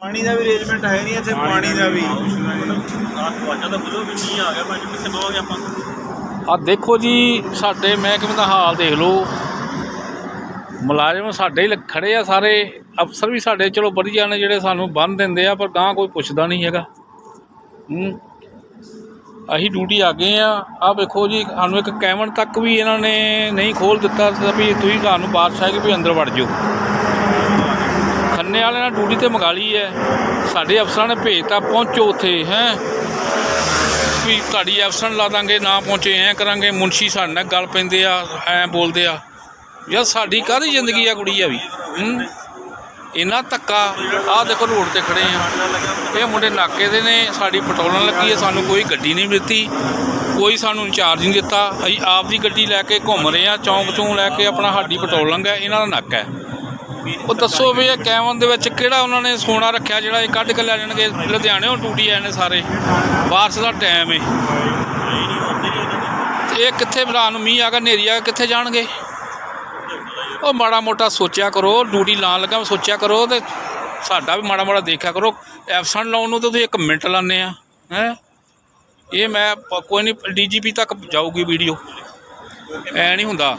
ਪਾਣੀ ਦਾ ਵੀ ਅਰੇਂਜਮੈਂਟ ਹੈ ਨਹੀਂ ਇੱਥੇ ਪਾਣੀ ਦਾ ਵੀ ਨਹੀਂ ਆ ਗਿਆ ਭਾਈ ਕਿੱਥੇ ਬਵਾਂਗੇ ਆਪਾਂ। ਆ ਦੇਖੋ ਜੀ ਸਾਡੇ ਮਹਿਕਮੇ ਦਾ ਹਾਲ ਦੇਖ ਲਓ। ਮੁਲਾਜ਼ਮ ਸਾਡੇ ਹੀ ਖੜੇ ਆ ਸਾਰੇ। ਅਫਸਰ ਵੀ ਸਾਡੇ ਚਲੋ ਵਧੀਆ ਨੇ ਜਿਹੜੇ ਸਾਨੂੰ ਬੰਨ ਦਿੰਦੇ ਆ ਪਰ ਗਾਂ ਕੋਈ ਪੁੱਛਦਾ ਨਹੀਂ ਹੈਗਾ। ਹੂੰ। ਅਸੀਂ ਡਿਊਟੀ ਆ ਗਏ ਆ। ਆ ਵੇਖੋ ਜੀ ਸਾਨੂੰ ਇੱਕ ਕੈਮਨ ਤੱਕ ਵੀ ਇਹਨਾਂ ਨੇ ਨਹੀਂ ਖੋਲ ਦਿੱਤਾ ਤਾਂ ਵੀ ਤੁਸੀਂ ਤੁਹਾਨੂੰ ਬਾਦਸ਼ਾਹ ਕਿ ਵੀ ਅੰਦਰ ਵੜ ਜਾਓ। ਖੰਨੇ ਵਾਲੇ ਨਾਲ ਡਿਊਟੀ ਤੇ ਮੰਗਾ ਲਈ ਹੈ। ਸਾਡੇ ਅਫਸਰਾਂ ਨੇ ਭੇਜਤਾ, ਪਹੁੰਚੋ ਉੱਥੇ, ਹੈ। ਵੀ ਤੁਹਾਡੀ ਐਬਸੈਂਟ ਲਾ ਦਾਂਗੇ, ਨਾ ਪਹੁੰਚੇ, ਐ ਕਰਾਂਗੇ। ਮੁਨਸ਼ੀ ਸਾਡੇ ਨਾਲ ਗੱਲ ਪੈਂਦੇ ਆ, ਐ ਬੋਲਦੇ ਆ। ਯਾਰ ਸਾਡੀ ਕਾਹਦੀ ਜ਼ਿੰਦਗੀ ਆ ਕੁੜੀ ਆ ਵੀ? ਹੂੰ? ਇੰਨਾ ਧੱਕਾ, ਆਹ ਦੇਖੋ ਰੋਡ ਤੇ ਖੜੇ ਆ। ਇਹ ਮੁੰਡੇ ਨਾਕੇ ਦੇ ਨੇ, ਸਾਡੀ ਪਟੋਲਣ ਲੱਗੀ ਹੈ ਸਾਨੂੰ ਕੋਈ ਗੱਡੀ ਨਹੀਂ ਦਿੱਤੀ ਕੋਈ ਸਾਨੂੰ ਇੰਚਾਰਜ ਨਹੀਂ ਦਿੱਤਾ। ਅਸੀਂ ਆਪ ਦੀ ਗੱਡੀ ਲੈ ਕੇ ਘੁੰਮ ਰਹੇ ਆ, ਚੌਂਕ ਚੋਂ ਲੈ ਕੇ ਆਪਣਾ ਸਾਡੀ ਪਟੋਲਣ ਹੈ, ਇਹਨਾਂ ਦਾ ਨੱਕ ਹੈ। ਉਹ ਦੱਸੋ ਵੀ ਇਹ ਕੈਮਨ ਦੇ ਵਿੱਚ ਕਿਹੜਾ ਉਹਨਾਂ ਨੇ ਸੋਨਾ ਰੱਖਿਆ ਜਿਹੜਾ ਇਹ ਕੱਢ ਕੇ ਲੈ ਜਾਣਗੇ? ਲੁਧਿਆਣੇੋਂ ਟੂਟੀ ਆਏ ਨੇ ਸਾਰੇ। ਬਾਰਿਸ਼ ਦਾ ਟਾਈਮ ਏ। ਤੇ ਇਹ ਕਿੱਥੇ ਰਾਤ ਨੂੰ ਮੀਂਹ ਆ ਗਿਆ, ਹਨੇਰੀ ਆ ਗਿਆ, ਕਿੱਥੇ ਜਾਣਗੇ? ਉਹ ਮਾੜਾ ਮੋਟਾ ਸੋਚਿਆ ਕਰੋ, ਡਿਊਟੀ ਲਾਉਣ ਲੱਗਾ, ਸੋਚਿਆ ਕਰੋ ਤੇ ਸਾਡਾ ਵੀ ਮਾੜਾ ਮੋਟਾ ਦੇਖਿਆ ਕਰੋ। ਐਬਸੈਂਟ ਲਾਉਣ ਨੂੰ ਤਾਂ ਤੁਸੀਂ ਇੱਕ ਮਿੰਟ ਲਾਉਂਦੇ ਆ, ਹੈ? ਇਹ ਮੈਂ ਪ- ਕੋਈ ਨਹੀਂ, ਡੀਜੀਪੀ ਤੱਕ ਜਾਊਗੀ ਵੀਡੀਓ। ਐ ਨਹੀਂ ਹੁੰਦਾ।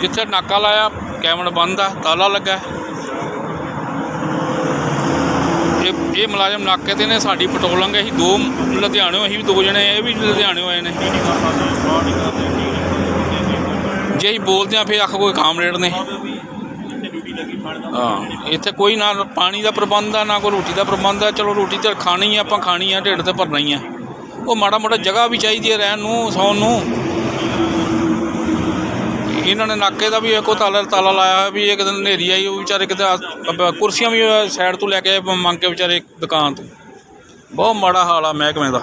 ਜਿੱਥੇ ਨਾਕਾ ਲਾਇਆ ਕੈਮਨ ਬੰਦ ਆ, ਤਾਲਾ ਲੱਗਾ। ਇਹ ਇਹ ਮੁਲਾਜ਼ਮ ਨਾਕੇ ਤੇ ਨੇ, ਸਾਡੀ ਪਟੋਲਿੰਗ ਅਸੀਂ ਦੋ ਲੁਧਿਆਣਿਓਂ ਅਸੀਂ ਵੀ ਦੋ ਜਣੇ ਇਹ ਵੀ ਲੁਧਿਆਣਿਓਂ ਆਏ ਨੇ। ਜੇ ਅਸੀਂ ਬੋਲਦੇ ਆ ਫਿਰ ਆਖ ਕੋਈ ਕਾਮਰੇਡ ਨੇ। ਹਾਂ, ਇੱਥੇ ਕੋਈ ਨਾ ਪਾਣੀ ਦਾ ਪ੍ਰਬੰਧ ਆ, ਨਾ ਕੋਈ ਰੋਟੀ ਦਾ ਪ੍ਰਬੰਧ ਆ। ਚਲੋ ਰੋਟੀ ਤਾਂ ਖਾਣੀ ਆ, ਆਪਾਂ ਖਾਣੀ ਆ, ਢਿੱਡ ਤੇ ਭਰਨਾ ਹੀ ਆ। ਉਹ ਮਾੜਾ ਮੋਟਾ ਜਗ੍ਹਾ ਵੀ ਚਾਹੀਦੀ ਹੈ ਰਹਿਣ ਨੂੰ, ਸੌਣ ਨੂੰ। ਇਹਨਾਂ ਨੇ ਨਾਕੇ ਦਾ ਵੀ ਇੱਕੋ ਤਾਲਾ ਤਾਲਾ ਲਾਇਆ ਹੋਇਆ ਵੀ ਇੱਕ ਦਿਨ ਹਨੇਰੀ ਆਈ, ਉਹ ਵਿਚਾਰੇ ਕਿਤੇ ਆ- ਕੁਰਸੀਆਂ ਵੀ ਸਾਈਡ ਤੋਂ ਲੈ ਕੇ ਆਏ, ਮੰਗ ਕੇ ਵਿਚਾਰੇ ਦੁਕਾਨ ਤੋਂ। ਬਹੁਤ ਮਾੜਾ ਹਾਲ ਆ ਮਹਿਕਮੇ ਦਾ।